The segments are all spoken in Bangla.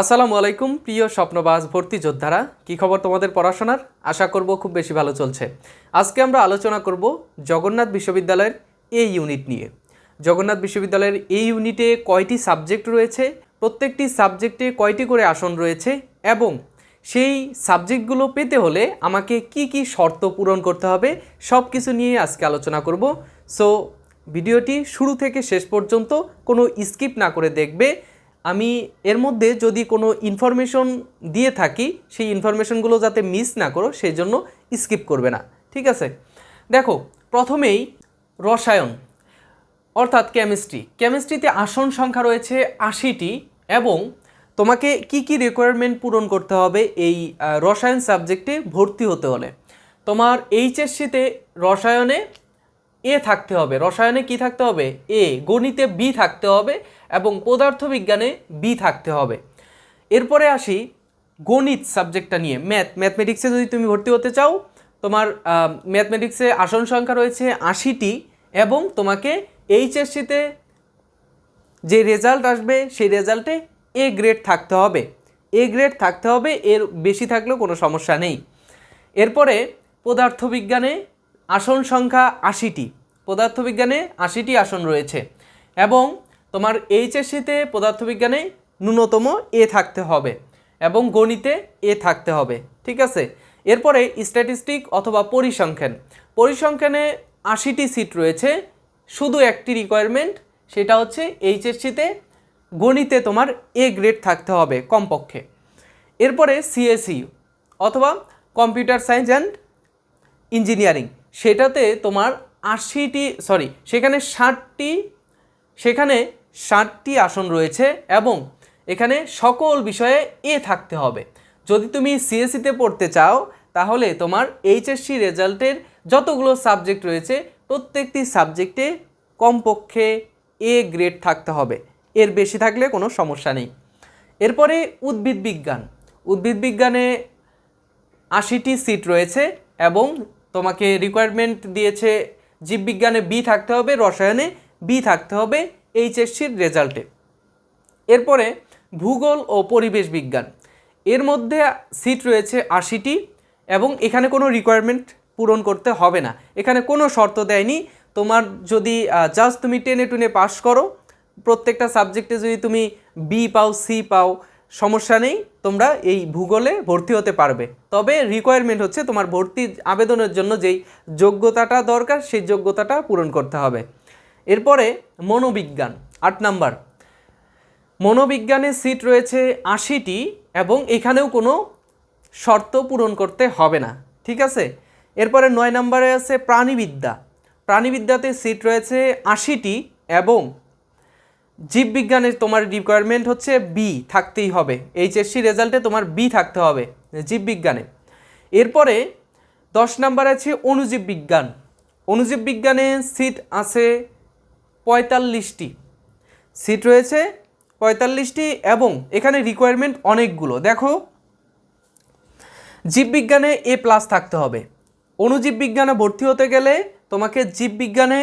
আসসালামু আলাইকুম, প্রিয় স্বপ্নবাজ ভর্তি যোদ্ধারা। কি খবর তোমাদের পড়াশোনার? আশা করব খুব বেশি ভালো চলছে। আজকে আমরা আলোচনা করব জগন্নাথ বিশ্ববিদ্যালয়ের এই ইউনিট নিয়ে। জগন্নাথ বিশ্ববিদ্যালয়ের এই ইউনিটে কয়টি সাবজেক্ট রয়েছে, প্রত্যেকটি সাবজেক্টে কয়টি করে আসন রয়েছে এবং সেই সাবজেক্টগুলো পেতে হলে আমাকে কি কি শর্ত পূরণ করতে হবে সব কিছু নিয়ে আজকে আলোচনা করব। সো ভিডিওটি শুরু থেকে শেষ পর্যন্ত কোনো স্কিপ না করে দেখবে আমি এর মধ্যে যদি কোনো ইনফরমেশন দিয়ে থাকি, সেই ইনফরমেশনগুলো যাতে মিস না করো সেই জন্য স্কিপ করবে না। ঠিক আছে? দেখো, প্রথমেই রসায়ন, অর্থাৎ কেমিস্ট্রি কেমিস্ট্রিতে আসন সংখ্যা রয়েছে আশিটি এবং তোমাকে কি কি রিকোয়ারমেন্ট পূরণ করতে হবে এই রসায়ন সাবজেক্টে ভর্তি হতে হলে। তোমার এইচএসসিতে রসায়নে এ থাকতে হবে, রসায়নে কি থাকতে হবে? এ, গণিতে বি থাকতে হবে এবং পদার্থবিজ্ঞানে বি থাকতে হবে। এরপরে আসি গণিত সাবজেক্টটা নিয়ে, ম্যাথ। ম্যাথমেটিক্সে যদি তুমি ভর্তি হতে চাও, তোমার ম্যাথমেটিক্সে আসন সংখ্যা রয়েছে আশিটি এবং তোমাকে এইচএসসিতে যে রেজাল্ট আসবে, সেই রেজাল্টে এ গ্রেড থাকতে হবে। এ গ্রেড থাকতে হবে, এর বেশি থাকলেও কোনো সমস্যা নেই। এরপরে পদার্থবিজ্ঞানে আসন সংখ্যা আশিটি। পদার্থবিজ্ঞানে আশিটি আসন রয়েছে এবং তোমার এইচএসসিতে পদার্থবিজ্ঞানে ন্যূনতম এ থাকতে হবে এবং গণিতে এ থাকতে হবে, ঠিক আছে? এরপরে স্ট্যাটিস্টিক অথবা পরিসংখ্যান। পরিসংখ্যানে আশিটি সিট রয়েছে, শুধু একটি রিকোয়ারমেন্ট সেটা হচ্ছে এইচএসসিতে, গণিতে তোমার এ গ্রেড থাকতে হবে কমপক্ষে। এরপরে সিএসই অথবা কম্পিউটার সায়েন্স অ্যান্ড ইঞ্জিনিয়ারিং সেটাতে তোমার আশিটি সরি সেখানে ষাটটি সেখানে ষাটটি আসন রয়েছে এবং এখানে সকল বিষয়ে এ থাকতে হবে। যদি তুমি সিএসসিতে পড়তে চাও, তাহলে তোমার এইচএসসি রেজাল্টের যতগুলো সাবজেক্ট রয়েছে, প্রত্যেকটি সাবজেক্টে কমপক্ষে এ গ্রেড থাকতে হবে। এর বেশি থাকলে কোনো সমস্যা নেই। এরপরে উদ্ভিদ বিজ্ঞান উদ্ভিদ বিজ্ঞানে আশিটি সিট রয়েছে এবং তোমাকে রিকোয়ারমেন্ট দিয়েছে জীববিজ্ঞানে বি থাকতে হবে, রসায়নে বি থাকতে হবে এইচএসসির রেজাল্টে এরপরে ভূগোল ও পরিবেশ বিজ্ঞান। এর মধ্যে সিট রয়েছে আশিটি এবং এখানে কোনো রিকোয়ারমেন্ট পূরণ করতে হবে না। এখানে কোনো শর্ত দেয়নি। তোমার যদি জাস্ট তুমি টেনে টুনে পাশ করো, প্রত্যেকটা সাবজেক্টে যদি তুমি বি পাও সি পাও সমস্যা নেই, তোমরা এই ভূগোলে ভর্তি হতে পারবে। তবে রিকোয়ারমেন্ট হচ্ছে তোমার ভর্তি আবেদনের জন্য যেই যোগ্যতাটা দরকার, সেই যোগ্যতাটা পূরণ করতে হবে। এরপরে মনোবিজ্ঞান, আট নাম্বার। মনোবিজ্ঞানে সিট রয়েছে আশিটি এবং এখানেও কোনো শর্ত পূরণ করতে হবে না, ঠিক আছে? এরপরে নয় নম্বরে আছে প্রাণীবিদ্যা। প্রাণীবিদ্যাতে সিট রয়েছে আশিটি এবং জীববিজ্ঞানের তোমার রিকোয়ারমেন্ট হচ্ছে বি থাকতেই হবে। এইচএসসি রেজাল্টে তোমার বি থাকতে হবে জীববিজ্ঞানে। এরপরে দশ নাম্বার আছে অণুজীব বিজ্ঞান অণুজীব বিজ্ঞানে সিট আছে পঁয়তাল্লিশটি। সিট রয়েছে পঁয়তাল্লিশটি এবং এখানে রিকোয়ারমেন্ট অনেকগুলো। দেখো, জীববিজ্ঞানে এ প্লাস থাকতে হবে। অণুজীব বিজ্ঞানে ভর্তি হতে গেলে তোমাকে জীববিজ্ঞানে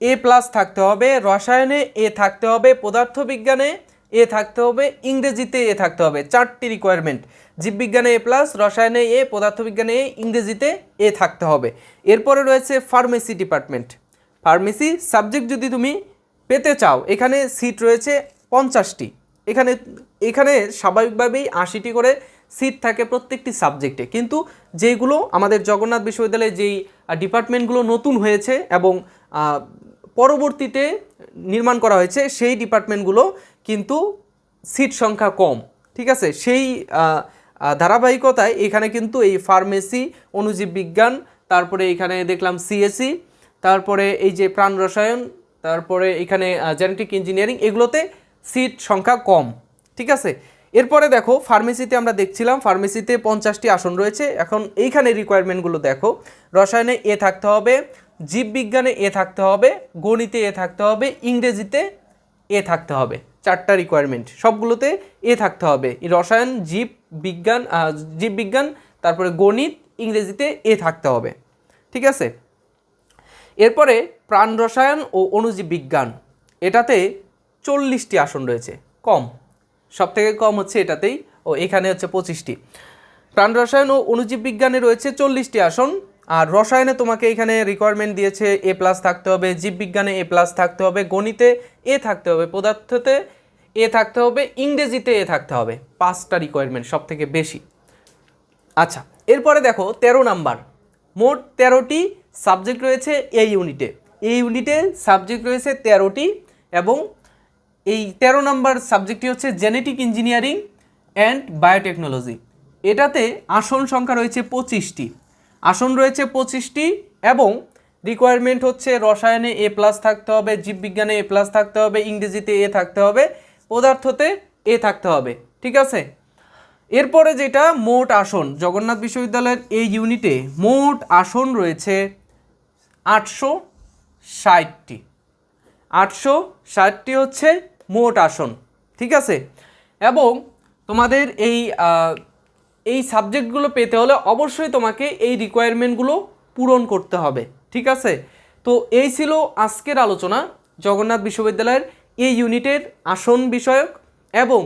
এ প্লাস থাকতে হবে, রসায়নে এ থাকতে হবে, পদার্থবিজ্ঞানে এ থাকতে হবে, ইংরেজিতে এ থাকতে হবে, চারটি রিকোয়ারমেন্ট জীববিজ্ঞানে এ প্লাস রসায়নে এ পদার্থবিজ্ঞানে এ ইংরেজিতে এ থাকতে হবে। এরপরে রয়েছে ফার্মেসি ডিপার্টমেন্ট ফার্মেসি সাবজেক্ট যদি তুমি পেতে চাও, এখানে সিট রয়েছে পঞ্চাশটি। এখানে এখানে স্বাভাবিকভাবেই আশিটি করে সিট থাকে প্রত্যেকটি সাবজেক্টে কিন্তু যেগুলো আমাদের জগন্নাথ বিশ্ববিদ্যালয়ে যেই ডিপার্টমেন্টগুলো নতুন হয়েছে এবং পরবর্তীতে নির্মাণ করা হয়েছে, সেই ডিপার্টমেন্টগুলো কিন্তু সিট সংখ্যা কম, ঠিক আছে? সেই ধারাবাহিকতায় এখানে কিন্তু এই ফার্মেসি, অণুজীব বিজ্ঞান, তারপরে এখানে দেখলাম সিএসসি তারপরে এই যে প্রাণ রসায়ন, তারপরে এখানে জেনেটিক ইঞ্জিনিয়ারিং এগুলোতে সিট সংখ্যা কম, ঠিক আছে? এরপরে দেখো, ফার্মেসিতে আমরা দেখছিলাম, ফার্মেসিতে পঞ্চাশটি আসন রয়েছে, এখন এইখানে রিকোয়ারমেন্টগুলো দেখো, রসায়নে এ থাকতে হবে জীববিজ্ঞানে এ থাকতে হবে, গণিতে এ থাকতে হবে, ইংরেজিতে এ থাকতে হবে। চারটা রিকোয়ারমেন্ট সবগুলোতে এ থাকতে হবে। রসায়ন জীব বিজ্ঞান জীববিজ্ঞান, তারপরে গণিত, ইংরেজিতে এ থাকতে হবে। ঠিক আছে? এরপরে প্রাণ রসায়ন ও অণুজীব বিজ্ঞান এটাতে চল্লিশটি আসন রয়েছে, কম। সব থেকে কম হচ্ছে এটাতেই, ও এখানে হচ্ছে পঁচিশটি। প্রাণ রসায়ন ও অনুজীব বিজ্ঞানে রয়েছে চল্লিশটি আসন আর রসায়নে তোমাকে এখানে রিকোয়ারমেন্ট দিয়েছে এ প্লাস থাকতে হবে, জীববিজ্ঞানে এ প্লাস থাকতে হবে, গণিতে এ থাকতে হবে, পদার্থতে এ থাকতে হবে, ইংরেজিতে এ থাকতে হবে। পাঁচটা রিকোয়ারমেন্ট সব থেকে বেশি। আচ্ছা এরপরে দেখো তেরো নাম্বার। মোট তেরোটি সাবজেক্ট রয়েছে এই ইউনিটে এই ইউনিটে সাবজেক্ট রয়েছে তেরোটি এবং এই তেরো নাম্বার সাবজেক্টটি হচ্ছে জেনেটিক ইঞ্জিনিয়ারিং অ্যান্ড বায়োটেকনোলজি এটাতে আসন সংখ্যা রয়েছে পঁচিশটি। আসন রয়েছে পঁচিশটি এবং রিকোয়ারমেন্ট হচ্ছে রসায়নে এ প্লাস থাকতে হবে, জীববিজ্ঞানে এ প্লাস থাকতে হবে, ইংরেজিতে এ থাকতে হবে, পদার্থতে এ থাকতে হবে, ঠিক আছে? এরপরে যেটা মোট আসন, জগন্নাথ বিশ্ববিদ্যালয়ের এই ইউনিটে মোট আসন রয়েছে আটশো ষাটটি। আটশো ষাটটি হচ্ছে মোট আসন, ঠিক আছে? এবং তোমাদের এই এই সাবজেক্টগুলো পেতে হলে অবশ্যই তোমাকে এই রিকোয়ারমেন্টগুলো পূরণ করতে হবে, ঠিক আছে? তো এই ছিল আজকের আলোচনা, জগন্নাথ বিশ্ববিদ্যালয়ের এই ইউনিটের আসন বিষয়ক এবং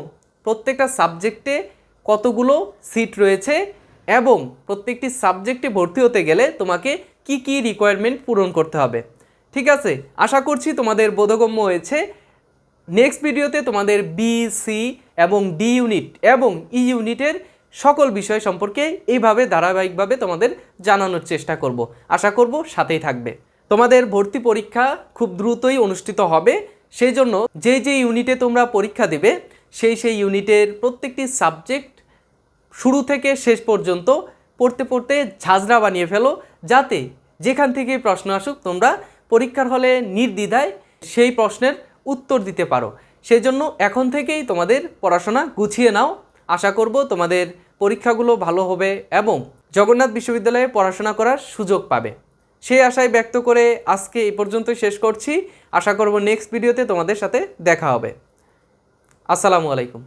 প্রত্যেকটা সাবজেক্টে কতগুলো সিট রয়েছে এবং প্রত্যেকটি সাবজেক্টে ভর্তি হতে গেলে তোমাকে কি কি রিকোয়ারমেন্ট পূরণ করতে হবে, ঠিক আছে? আশা করছি তোমাদের বোধগম্য হয়েছে। নেক্সট ভিডিওতে তোমাদের বি সি এবং ডি ইউনিট এবং ই ইউনিটের সকল বিষয় সম্পর্কে এইভাবে ধারাবাহিকভাবে তোমাদের জানানোর চেষ্টা করব। আশা করব সাথেই থাকবে। তোমাদের ভর্তি পরীক্ষা খুব দ্রুতই অনুষ্ঠিত হবে। সেই জন্য যে যে ইউনিটে তোমরা পরীক্ষা দেবে, সেই সেই ইউনিটের প্রত্যেকটি সাবজেক্ট শুরু থেকে শেষ পর্যন্ত পড়তে পড়তে ঝাঁঝরা বানিয়ে ফেলো, যাতে যেখান থেকে প্রশ্ন আসুক তোমরা পরীক্ষার হলে নির্দ্বিধায় সেই প্রশ্নের উত্তর দিতে পারো। সেই জন্য এখন থেকেই তোমাদের পড়াশোনা গুছিয়ে নাও। আশা করব তোমাদের পরীক্ষাগুলো ভালো হবে এবং জগন্নাথ বিশ্ববিদ্যালয়ে পড়াশোনা করার সুযোগ পাবে। সেই আশায় ব্যক্ত করে আজকে এই পর্যন্ত শেষ করছি। আশা করব নেক্সট ভিডিওতে তোমাদের সাথে দেখা হবে। আসসালামু আলাইকুম।